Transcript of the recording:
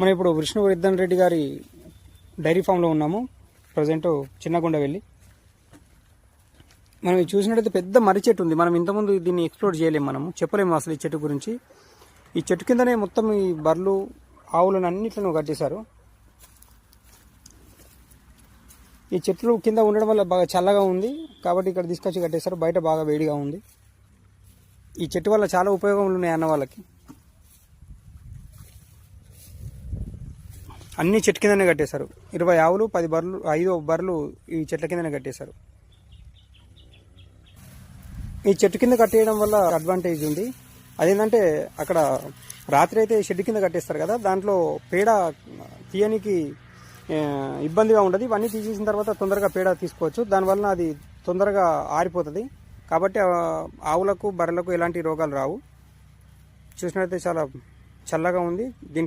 మనం ఇప్పుడు విష్ణువర్ధన్ రెడ్డి గారి డైరీ ఫామ్లో ఉన్నాము. ప్రజెంట్ చిన్నకొండ వెళ్ళి. మనం చూసినట్టయితే పెద్ద మర్రి చెట్టు ఉంది. మనం ఇంతకుముందు దీన్ని ఎక్స్ప్లోర్ చేయలేము మనము. చెప్పలేము అసలు ఈ చెట్టు గురించి. ఈ చెట్టు కిందనే మొత్తం ఈ బర్రెలు ఆవులను అన్నిట్లను కట్టేశారు. ఈ చెట్లు కింద ఉండడం వల్ల బాగా చల్లగా ఉంది. కాబట్టి ఇక్కడ తీసుకొచ్చి కట్టేశారు. బయట బాగా వేడిగా ఉంది. ఈ చెట్టు వల్ల చాలా ఉపయోగములు ఉన్నాయి అన్న వాళ్ళకి అన్ని చెట్టు కిందనే కట్టేశారు. ఇరవై ఆవులు పది బర్రెలు ఐదు బర్రెలు ఈ చెట్ల కిందనే కట్టేశారు. ఈ చెట్టు కింద కట్టేయడం వల్ల అడ్వాంటేజ్ ఉంది. అదేంటంటే అక్కడ రాత్రి అయితే షెడ్ కింద కట్టేస్తారు కదా దాంట్లో పేడ తీయనికి ఇబ్బందిగా ఉండదు. ఇవన్నీ తీసేసిన తర్వాత తొందరగా పేడ తీసుకోవచ్చు. దానివల్ల అది తొందరగా ఆరిపోతుంది. కాబట్టి ఆవులకు బర్రెలకు ఎలాంటి రోగాలు రావు. చూసినట్లయితే చాలా చల్లగా ఉంది. దీని